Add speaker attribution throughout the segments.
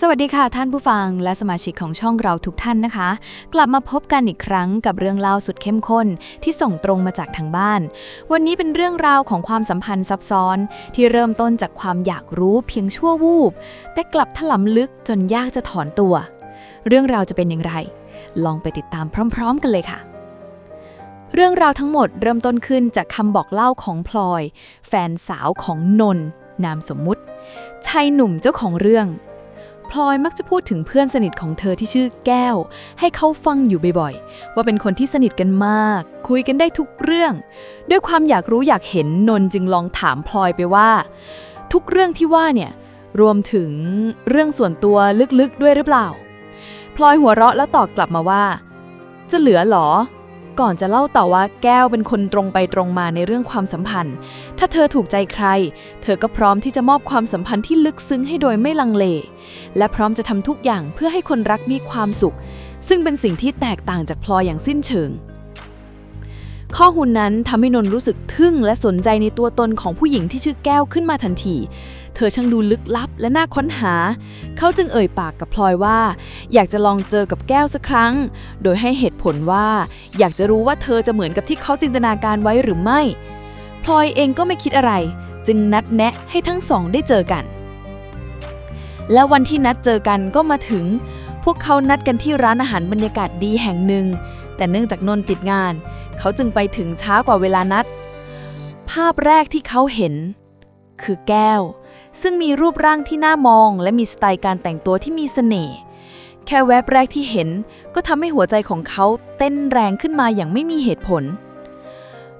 Speaker 1: สวัสดีค่ะท่านผู้ฟังและสมาชิกของช่องเราทุกท่านนะคะ กลับมาพบกันอีกครั้งกับเรื่องเล่าสุดเข้มข้นที่ส่งตรงมาจากทางบ้าน วันนี้เป็นเรื่องราวของความสัมพันธ์ซับซ้อน ที่เริ่มต้นจากความอยากรู้เพียงชั่ววูบ แต่กลับถลำลึกจนยากจะถอนตัว เรื่องราวจะเป็นอย่างไร ลองไปติดตามพร้อม ๆ กันเลยค่ะ เรื่องราวทั้งหมดเริ่มต้นขึ้นจากคำบอกเล่าของพลอย แฟนสาวของนนนามสมมุติชายหนุ่มเจ้าของเรื่อง พลอยมักจะพูดถึงเพื่อนสนิทของเธอที่ชื่อแก้ว ให้เขาฟังอยู่บ่อยๆ ว่าเป็นคนที่สนิทกันมาก คุยกันได้ทุกเรื่อง ด้วยความอยากรู้อยากเห็นนนจึงลองถามพลอยไปว่า ทุกเรื่องที่ว่าเนี่ยรวมถึงเรื่องส่วนตัวลึกๆด้วยหรือเปล่า พลอยหัวเราะแล้วตอบกลับมาว่า จะเหลือหรอ ก่อนจะเล่าต่อว่าแก้วเป็นคนตรงไปตรงมาในเรื่องความสัมพันธ์ ถ้าเธอถูกใจใคร เธอก็พร้อมที่จะมอบความสัมพันธ์ที่ลึกซึ้งให้โดยไม่ลังเล และพร้อมจะทำทุกอย่างเพื่อให้คนรักมีความสุข ซึ่งเป็นสิ่งที่แตกต่างจากพลอยอย่างสิ้นเชิง ข้อหูนนั้นทำให้นนท์รู้สึกทึ่งและสนใจในตัวตนของผู้หญิงที่ชื่อแก้วขึ้นมาทันที เธอช่างดูลึกลับและน่าค้นหา เขาจึงเอ่ยปากกับพลอยว่า อยากจะลองเจอกับแก้วสักครั้ง โดยให้เหตุผลว่า อยากจะรู้ว่าเธอจะเหมือนกับที่เขาจินตนาการไว้หรือไม่ พลอยเองก็ไม่คิดอะไร จึงนัดแนะให้ทั้งสองได้เจอกัน และวันที่นัดเจอกันก็มาถึง พวกเขานัดกันที่ร้านอาหารบรรยากาศดีแห่งหนึ่ง แต่เนื่องจากนนท์ติดงาน เขาจึงไปถึงช้ากว่าเวลานัด ภาพแรกที่เขาเห็น คือแก้ว ซึ่งมีรูปร่างที่น่ามอง และมีสไตล์การแต่งตัวที่มีเสน่ห์แค่แวบแรกที่เห็นก็ทำให้หัวใจของเขาเต้นแรงขึ้นมาอย่างไม่มีเหตุผล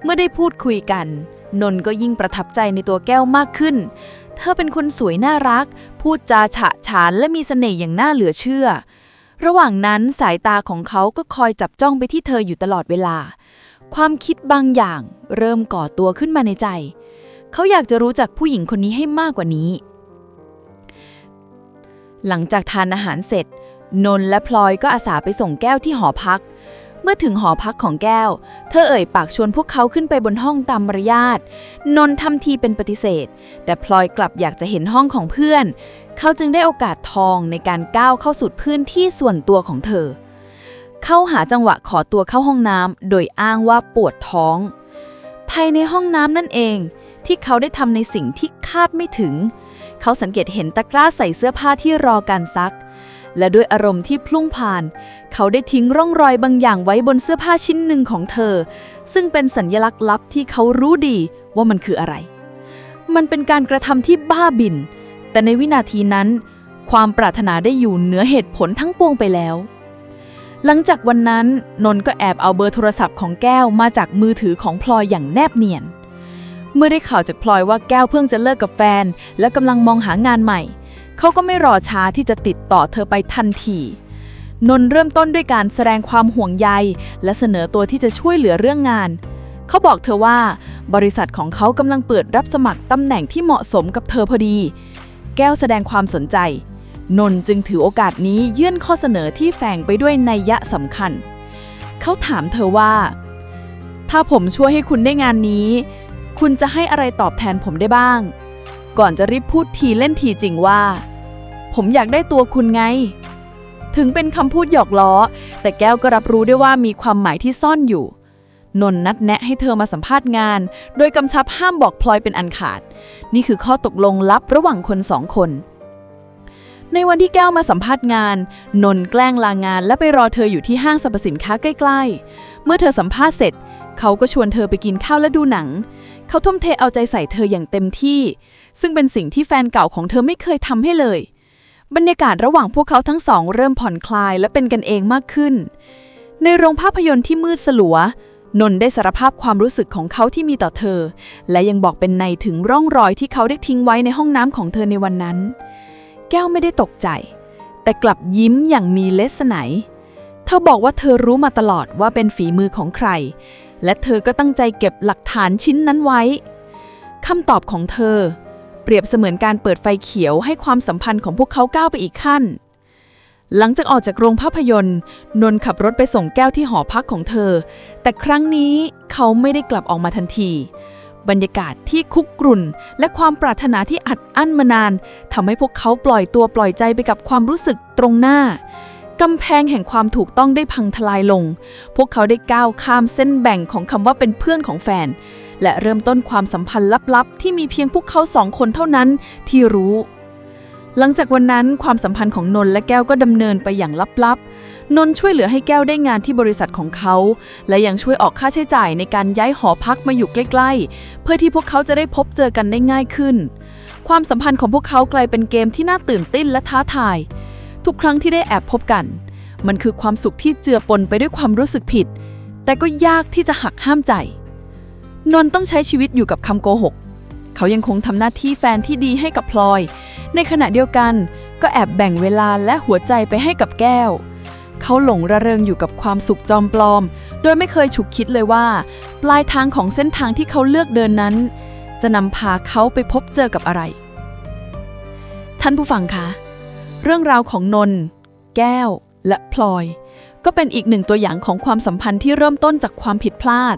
Speaker 1: เมื่อได้พูดคุยกัน นนท์ก็ยิ่งประทับใจในตัวแก้วมากขึ้น เธอเป็นคนสวยน่ารัก พูดจาฉะฉานและมีเสน่ห์อย่างน่าเหลือเชื่อ ระหว่างนั้นสายตาของเขาก็คอยจับจ้องไปที่เธออยู่ตลอดเวลา ความคิดบางอย่างเริ่มก่อตัวขึ้นมาในใจ เขาอยากจะรู้จักผู้หญิงคนนี้ให้มากกว่านี้ หลังจากทานอาหารเสร็จ นนท์และพลอยก็อาสาไปส่งแก้วที่หอพัก เมื่อถึงหอพักของแก้ว เธอเอ่ยปากชวนพวกเขาขึ้นไปบนห้องตามมารยาทนนท์ทำทีเป็นปฏิเสธ แต่พลอยกลับอยากจะเห็นห้องของเพื่อน เขาจึงได้โอกาสทองในการก้าวเข้าสู่พื้นที่ส่วนตัวของเธอ เข้าหาจังหวะขอตัวเข้าห้องน้ำโดยอ้างว่าปวดท้อง ภายในห้องน้ำนั่นเอง ที่เขาได้ทำในสิ่งที่คาดไม่ถึง เขาสังเกตเห็นตะกร้าใส่เสื้อผ้าที่รอการซัก และด้วยอารมณ์ที่พลุ่งผ่าน เขาได้ทิ้งร่องรอยบางอย่างไว้บนเสื้อผ้าชิ้นหนึ่งของเธอ ซึ่งเป็นสัญลักษณ์ลับที่เขารู้ดีว่ามันคืออะไร มันเป็นการกระทำที่บ้าบิน แต่ในวินาทีนั้น ความปรารถนาได้อยู่เหนือเหตุผลทั้งปวงไปแล้ว หลังจากวันนั้นนนท์ก็แอบเอาเบอร์โทรศัพท์ของแก้วมาจากมือถือของพลอยอย่างแนบเนียน เมื่อได้ข่าวจากพลอยว่าแก้วเพิ่งจะเลิกกับแฟน และกำลังมองหางานใหม่ เขาก็ไม่รอช้าที่จะติดต่อเธอไปทันทีนนท์เริ่มต้นด้วยการแสดงความห่วงใย และเสนอตัวที่จะช่วยเหลือเรื่องงาน เขาบอกเธอว่า บริษัทของเขากำลังเปิดรับสมัครตำแหน่งที่เหมาะสมกับเธอพอดี แก้วแสดงความสนใจ นนจึงถือโอกาสนี้ยื่นข้อเสนอที่แฝงไปด้วยนัยยะสำคัญ เขาถามเธอว่า ถ้าผมช่วยให้คุณได้งานนี้ คุณจะให้อะไรตอบแทนผมได้บ้าง ก่อนจะรีบพูดทีเล่นทีจริงว่า ผมอยากได้ตัวคุณไง ถึงเป็นคำพูดหยอกล้อ แต่แก้วก็รับรู้ได้ว่ามีความหมายที่ซ่อนอยู่ นนนัดแนะให้เธอมาสัมภาษณ์งาน โดยกำชับห้ามบอกพลอยเป็นอันขาด นี่คือข้อตกลงลับระหว่างคนสองคน ในวันที่แก้วมาสัมภาษณ์งาน นนท์แกล้งลางาน และไปรอเธออยู่ที่ห้างสรรพสินค้าใกล้ๆ เมื่อเธอสัมภาษณ์เสร็จ เขาก็ชวนเธอไปกินข้าวและดูหนัง เขาทุ่มเทเอาใจใส่เธออย่างเต็มที่ ซึ่งเป็นสิ่งที่แฟนเก่าของเธอไม่เคยทำให้เลย บรรยากาศระหว่างพวกเขาทั้งสองเริ่มผ่อนคลายและเป็นกันเองมากขึ้น ในโรงภาพยนตร์ที่มืดสลัวนนท์ได้สารภาพความรู้สึกของเขาที่มีต่อเธอ และยังบอกเป็นในถึงร่องรอยที่เขาได้ทิ้งไว้ในห้องน้ำของเธอในวันนั้น แก้วไม่ได้ตกใจ แต่กลับยิ้มอย่างมีเลสไนเธอบอกว่าเธอรู้มาตลอดว่าเป็นฝีมือของใคร และเธอก็ตั้งใจเก็บหลักฐานชิ้นนั้นไว้คำตอบของเธอ เปรียบเสมือนการเปิดไฟเขียวให้ความสัมพันธ์ของพวกเขาก้าวไปอีกขั้น หลังจากออกจากโรงภาพยนตร์ นนท์ขับรถไปส่งแก้วที่หอพักของเธอ แต่ครั้งนี้เขาไม่ได้กลับออกมาทันที บรรยากาศที่คุกกรุ่น และความปรารถนาที่อัดอั้นมานานทำให้พวกเขาปล่อยตัวปล่อยใจไปกับความรู้สึกตรงหน้ากำแพงแห่งความถูกต้องได้พังทลายลง พวกเขาได้ก้าวข้ามเส้นแบ่งของคำว่าเป็นเพื่อนของแฟน และเริ่มต้นความสัมพันธ์ลับๆ ที่มีเพียงพวกเขาสองคนเท่านั้นที่รู้ หลังจากวันนั้นความสัมพันธ์ของนนท์และแก้วก็ดำเนินไปอย่างลับๆ นนท์ช่วยเหลือให้แก้วได้งานที่บริษัทของเขา และยังช่วยออกค่าใช้จ่ายในการย้ายหอพักมาอยู่ใกล้ๆ เพื่อที่พวกเขาจะได้พบเจอกันได้ง่ายขึ้น ความสัมพันธ์ของพวกเขากลายเป็นเกมที่น่าตื่นเต้นและท้าทาย ทุกครั้งที่ได้แอบพบกัน มันคือความสุขที่เจือปนไปด้วยความรู้สึกผิด แต่ก็ยากที่จะหักห้ามใจ นนท์ต้องใช้ชีวิตอยู่กับคำโกหก เขายังคงทำหน้าที่แฟนที่ดีให้กับพลอย ในขณะเดียวกัน ก็แอบแบ่งเวลาและหัวใจไปให้กับแก้ว เขาหลงระเริงอยู่กับความสุขจอมปลอม โดยไม่เคยฉุกคิดเลยว่า ปลายทางของเส้นทางที่เขาเลือกเดินนั้น จะนำพาเขาไปพบเจอกับอะไร ท่านผู้ฟังคะ เรื่องราวของนนท์แก้ว และพลอย ก็เป็นอีกหนึ่งตัวอย่างของความสัมพันธ์ที่เริ่มต้นจากความผิดพลาด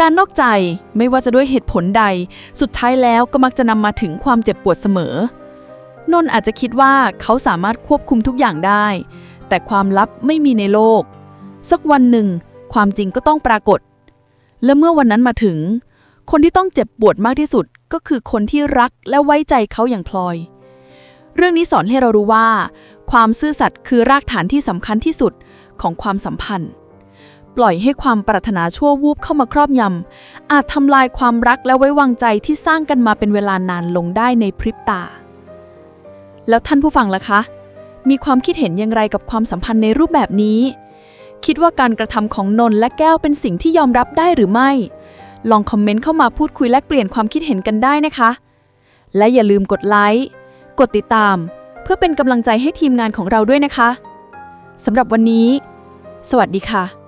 Speaker 1: การนอกใจไม่ว่าจะด้วยเหตุผลใด สุดท้ายแล้วก็มักจะนำมาถึงความเจ็บปวดเสมอ นนท์อาจจะคิดว่าเขาสามารถควบคุมทุกอย่างได้ แต่ความลับไม่มีในโลก สักวันหนึ่ง ความจริงก็ต้องปรากฏ และเมื่อวันนั้นมาถึง คนที่ต้องเจ็บปวดมากที่สุดก็คือคนที่รักและไว้ใจเขาอย่างพลอย เรื่องนี้สอนให้เรารู้ว่า ความซื่อสัตย์คือรากฐานที่สำคัญที่สุดของความสัมพันธ์ ปล่อยให้ความปรารถนาชั่ววูบเข้ามาครอบยำอาจทำลายความรักและไว้วางใจที่สร้างกันมาเป็นเวลานานลงได้ในพริบตา แล้วท่านผู้ฟังล่ะคะ มีความคิดเห็นอย่างไรกับความสัมพันธ์ในรูปแบบนี้ คิดว่าการกระทำของนนท์และแก้วเป็นสิ่งที่ยอมรับได้หรือไม่ ลองคอมเมนต์เข้ามาพูดคุยและเปลี่ยนความคิดเห็นกันได้นะคะ และอย่าลืมกดไลค์ กดติดตาม เพื่อเป็นกำลังใจให้ทีมงานของเราด้วยนะคะสำหรับวันนี้ สวัสดีค่ะ